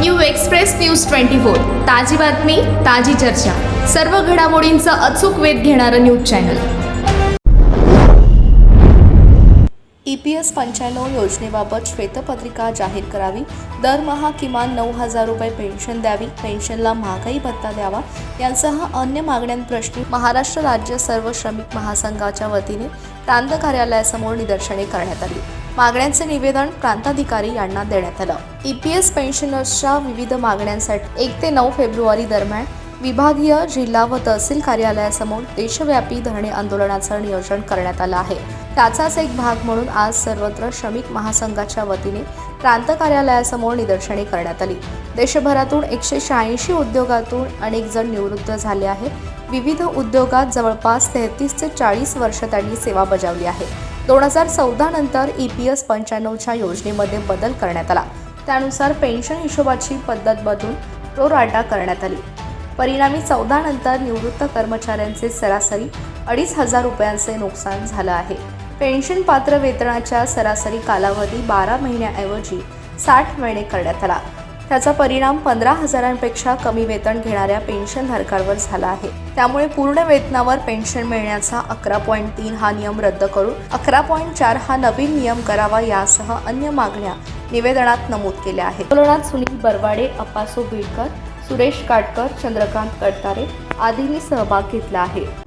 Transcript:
New express news twenty four. ताजी बातमी ताजी चर्चा. सर्व घडामोडींचा अचूक वेध घेणारं news channel. E P S पंच्याण्णव योजनेबाबत श्वेतपत्रिका जाहीर करावी. दरमहा किमान नऊ हजार रुपये पेन्शन द्यावी. पेन्शनला महागाई भत्ता द्यावा. यांसह अन्य मागण्यांप्रश्नी महाराष्ट्र राज्य सर्व श्रमिक महासंघाच्या वतीने प्रांत कार्यालयासमोर निदर्शने करण्यात आली. मागण्यांचे निवेदन प्रांताधिकारी यांना देण्यात आलं. ई पी एस पेन्शनर्सच्या विविध मागण्यांसाठी एक ते नऊ फेब्रुवारी दरम्यान विभागीय जिल्हा व तहसील कार्यालयासमोर देशव्यापी धरणे आंदोलनाचं नियोजन करण्यात आलं आहे. त्याचाच एक भाग म्हणून आज सर्वत्र श्रमिक महासंघाच्या वतीने प्रांत कार्यालयासमोर निदर्शने करण्यात आली. देशभरातून एकशे शहाऐंशी उद्योगातून अनेक जण निवृत्त झाले आहेत. विविध उद्योगात जवळपास तेहतीस ते चाळीस वर्ष त्यांनी सेवा बजावली आहे. दोन हजार चौदा नंतर ई पी एस पंच्याण्णवच्या योजनेमध्ये बदल करण्यात आला. त्यानुसार पेन्शन हिशोबाची पद्धत बदलून प्रो करण्यात आली. परिणामी चौदा नंतर निवृत्त कर्मचाऱ्यांचे सरासरी अडीच हजार रुपयांचे नुकसान झालं आहे. पेन्शन पात्र वेतनाच्या सरासरी कालावधी बारा महिन्याऐवजी साठ महिने करण्यात आला. त्याचा परिणाम पंधरा हजारांपेक्षा कमी वेतन घेणाऱ्या पेन्शनधारकांवर झाला आहे. त्यामुळे पूर्ण वेतनावर पेन्शन मिळण्याचा अकरा पॉईंट तीन हा नियम रद्द करून अकरा पॉईंट चार हा नवीन नियम करावा यासह अन्य मागण्या निवेदनात नमूद केल्या आहेत. आंदोलनात सुनील बरवाडे अप्पासो बिडकर सुरेश काटकर चंद्रकांत कडतारे आदींनी सहभाग घेतला आहे.